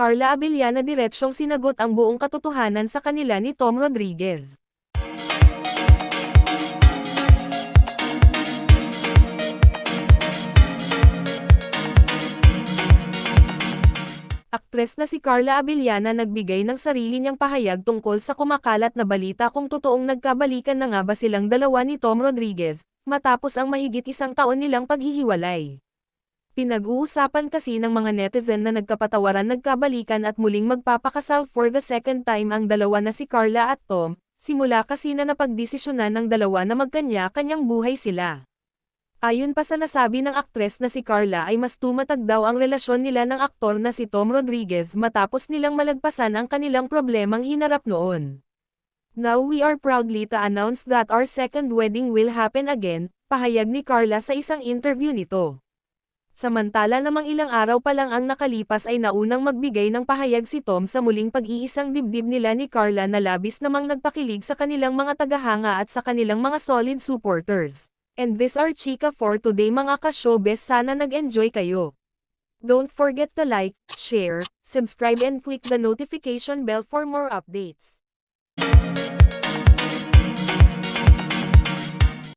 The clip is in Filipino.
Carla Abellana diretsyong sinagot ang buong katotohanan sa kanila ni Tom Rodriguez. Aktres na si Carla Abellana nagbigay ng sarili niyang pahayag tungkol sa kumakalat na balita kung totoong nagkabalikan na nga ba silang dalawa ni Tom Rodriguez, matapos ang mahigit isang taon nilang paghihiwalay. Pinag-uusapan kasi ng mga netizen na nagkapatawaran nagkabalikan at muling magpapakasal for the second time ang dalawa na si Carla at Tom, simula kasi na napagdesisyonan ng dalawa na magkanya-kanyang buhay sila. Ayon pa sa nasabi ng aktres na si Carla ay mas tumatag daw ang relasyon nila ng aktor na si Tom Rodriguez matapos nilang malagpasan ang kanilang problemang hinarap noon. Now we are proudly to announce that our second wedding will happen again, pahayag ni Carla sa isang interview nito. Samantala namang ilang araw pa lang ang nakalipas ay naunang magbigay ng pahayag si Tom sa muling pag-iisang dibdib nila ni Carla na labis namang nagpakilig sa kanilang mga tagahanga at sa kanilang mga solid supporters. And this are chika for today mga ka-showbiz sana nag-enjoy kayo. Don't forget to like, share, subscribe and click the notification bell for more updates.